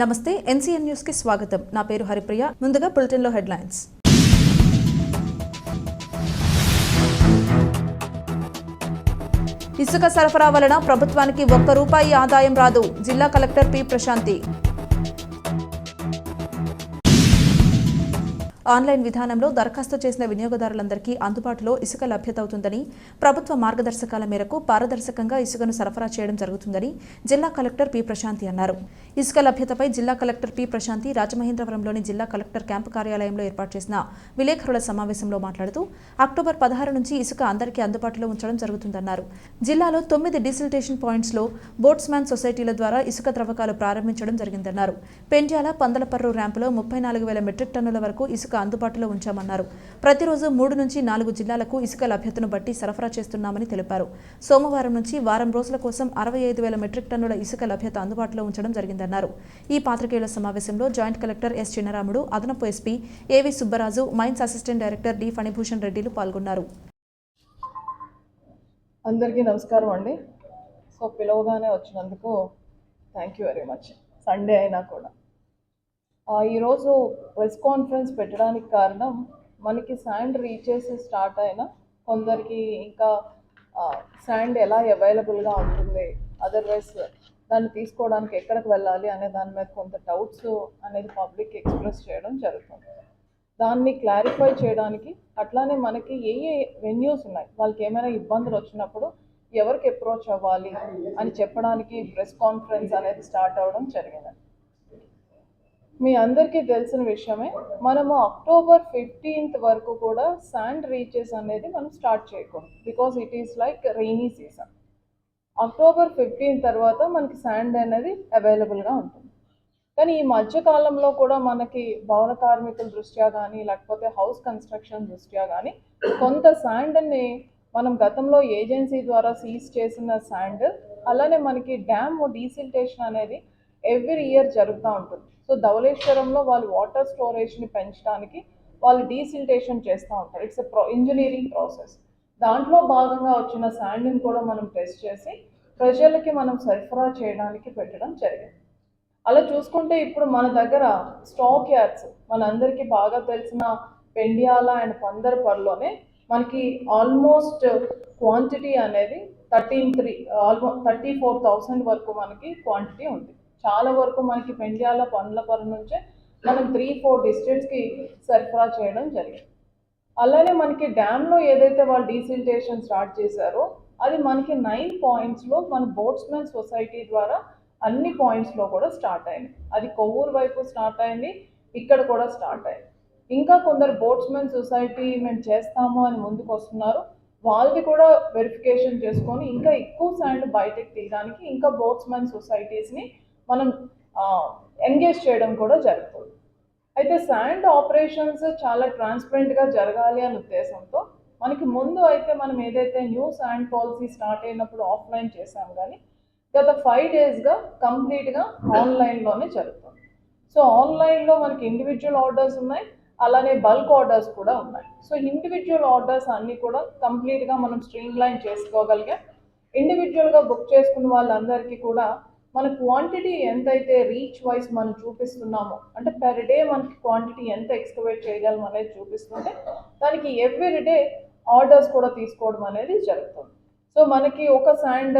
నమస్తే ఎన్సీఎన్ న్యూస్కి స్వాగతం. నా పేరు హరిప్రియ. ముందుగా బులెటిన్లో హెడ్లైన్స్. ఇసుక సరఫరా వలన ప్రభుత్వానికి ఒక్క రూపాయి ఆదాయం రాదు. జిల్లా కలెక్టర్ పి ప్రశాంతి. ఆన్లైన్ విధానంలో దరఖాస్తు చేసిన వినియోగదారులందరికీ అందుబాటులో ఇసుక లభ్యత అవుతుందని ప్రభుత్వ మార్గదర్శకాల మేరకు పారదర్శకంగా ఇసుకను సరఫరా చేయడం జరుగుతుందని జిల్లా కలెక్టర్ పి ప్రశాంతి అన్నారు. ఇసుక లభ్యతపై జిల్లా కలెక్టర్ పి ప్రశాంతి రాజమహేంద్రవరంలోని జిల్లా కలెక్టర్ క్యాంపు కార్యాలయంలో ఏర్పాటు చేసిన విలేకరుల సమావేశంలో మాట్లాడుతూ అక్టోబర్ పదహారు నుంచి ఇసుక అందరికీ అందుబాటులో ఉంచడం జరుగుతుందన్నారు. జిల్లాలో తొమ్మిది డిసిల్టేషన్ పాయింట్స్లో బోట్స్మ్యాన్ సొసైటీల ద్వారా ఇసుక త్రవ్వకాలు ప్రారంభించడం జరిగిందన్నారు. పెండ్యాల పందలపర్రు ర్యాంపులో ముప్పై నాలుగు వేల మెట్రిక్ టన్నుల వరకు ఇసుక అందుబాటులో ఉంచామన్నారు. ప్రతిరోజు మూడు నుంచి నాలుగు జిల్లాలకు ఇసుక లభ్యతను బట్టి సరఫరా చేస్తున్నామని తెలిపారు. సోమవారం నుంచి వారం రోజుల కోసం అరవై ఐదు వేల మెట్రిక్ టన్నుల ఇసుక లభ్యత అందుబాటులో ఉంచడం జరిగిందన్నారు. ఈ పాత్రికేయుల సమావేశంలో జాయింట్ కలెక్టర్ ఎస్ చిన్నరాముడు అదనపు SP A V Subbaraju mines assistant director D Phanibhushan రెడ్డిలు పాల్గొన్నారు. అందరికీ నమస్కారం అండి. సో పిలవగానే వచ్చినందుకు thank you very much. Sunday అయినా కూడా. ఈరోజు ప్రెస్ కాన్ఫరెన్స్ పెట్టడానికి కారణం మనకి శాండ్ రీచెస్ స్టార్ట్ అయినా కొందరికి ఇంకా శాండ్ ఎలా అవైలబుల్గా ఉంటుంది అదర్వైజ్ దాన్ని తీసుకోవడానికి ఎక్కడికి వెళ్ళాలి అనే దాని మీద కొంత డౌట్స్ అనేది పబ్లిక్ ఎక్స్ప్రెస్ చేయడం జరుగుతుంది. దాన్ని క్లారిఫై చేయడానికి అట్లానే మనకి ఏ ఏ వెన్యూస్ ఉన్నాయి వాళ్ళకి ఏమైనా ఇబ్బందులు వచ్చినప్పుడు ఎవరికి అప్రోచ్ అవ్వాలి అని చెప్పడానికి ప్రెస్ కాన్ఫరెన్స్ అనేది స్టార్ట్ అవ్వడం జరిగింది. మీ అందరికీ తెలిసిన విషయమే మనము అక్టోబర్ ఫిఫ్టీన్త్ వరకు కూడా శాండ్ రీచెస్ అనేది మనం స్టార్ట్ చేయకూడదు. Because it is like rainy season October fifteen తర్వాత మనకి శాండ్ అనేది అవైలబుల్గా ఉంటుంది. కానీ ఈ మధ్యకాలంలో కూడా మనకి భవన కార్మికుల దృష్ట్యా కానీ లేకపోతే హౌస్ కన్స్ట్రక్షన్ దృష్ట్యా కానీ కొంత శాండ్ని మనం గతంలో ఏజెన్సీ ద్వారా సీజ్ చేసిన శాండ్ అలానే మనకి డ్యామ్ డీసిల్టేషన్ అనేది ఎవ్రీ ఇయర్ జరుగుతూ ఉంటుంది. సో ధవళేశ్వరంలో వాళ్ళు వాటర్ స్టోరేజ్ని పెంచడానికి వాళ్ళు డీసిల్టేషన్ చేస్తూ ఉంటారు. It's a pro engineering process దాంట్లో భాగంగా వచ్చిన శాండ్ని కూడా మనం టెస్ట్ చేసి ప్రజలకి మనం సరఫరా చేయడానికి పెట్టడం జరిగింది. అలా చూసుకుంటే ఇప్పుడు మన దగ్గర స్టాక్ యార్డ్స్ మనందరికీ బాగా తెలిసిన పెండియాల అండ్ పందర్పర్లోనే మనకి ఆల్మోస్ట్ క్వాంటిటీ అనేది థర్టీన్ త్రీ ఆల్మో థర్టీ ఫోర్ థౌసండ్ వరకు మనకి క్వాంటిటీ ఉంది. చాలా వరకు మనకి పెండ్యాల పండ్లపర్రు నుంచే మనం త్రీ ఫోర్ డిస్ట్రిక్ట్స్కి సరఫరా చేయడం జరిగింది. అలానే మనకి డ్యామ్లో ఏదైతే వాళ్ళు డీసిల్టేషన్ స్టార్ట్ చేశారో అది మనకి నైన్ పాయింట్స్లో మన బోట్స్మెన్ సొసైటీ ద్వారా అన్ని పాయింట్స్లో కూడా స్టార్ట్ అయింది. అది కొవ్వూరు వైపు స్టార్ట్ అయింది ఇక్కడ కూడా స్టార్ట్ అయింది. ఇంకా కొందరు బోట్స్మెన్ సొసైటీ మేము చేస్తాము అని ముందుకు వస్తున్నారు. వాళ్ళది కూడా వెరిఫికేషన్ చేసుకొని ఇంకా ఎక్కువ శాండ్ బయటకు తీయడానికి ఇంకా బోట్స్మెన్ సొసైటీస్ని మనం ఎంగేజ్ చేయడం కూడా జరుగుతుంది. అయితే శాండ్ ఆపరేషన్స్ చాలా ట్రాన్స్పరెంట్గా జరగాలి అనే ఉద్దేశంతో మనకి ముందు అయితే మనం ఏదైతే న్యూ శాండ్ పాలసీ స్టార్ట్ అయినప్పుడు ఆఫ్లైన్ చేసాం కానీ గత ఫైవ్ డేస్గా కంప్లీట్గా ఆన్లైన్లోనే జరుగుతుంది. సో ఆన్లైన్లో మనకి ఇండివిజువల్ ఆర్డర్స్ ఉన్నాయి అలానే బల్క్ ఆర్డర్స్ కూడా ఉన్నాయి. సో ఇండివిజువల్ ఆర్డర్స్ అన్నీ కూడా కంప్లీట్గా మనం స్ట్రీమ్ లైన్ చేసుకోగలిగాం ఇండివిజువల్గా బుక్ చేసుకున్న వాళ్ళందరికీ కూడా మన క్వాంటిటీ ఎంతైతే రీచ్ వైజ్ మనం చూపిస్తున్నామో అంటే పెర్ డే మనకి క్వాంటిటీ ఎంత ఎక్స్కవేట్ చేయగలం అనేది చూపిస్తుంటే దానికి ఎవ్రీ డే ఆర్డర్స్ కూడా తీసుకోవడం అనేది జరుగుతుంది. సో మనకి ఒక శాండ్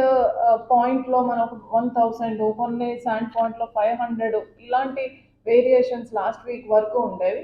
పాయింట్లో మనం ఒక వన్ థౌసండ్ కొన్ని శాండ్ పాయింట్లో ఫైవ్ హండ్రెడ్ ఇలాంటి వేరియేషన్స్ లాస్ట్ వీక్ వరకు ఉండేవి.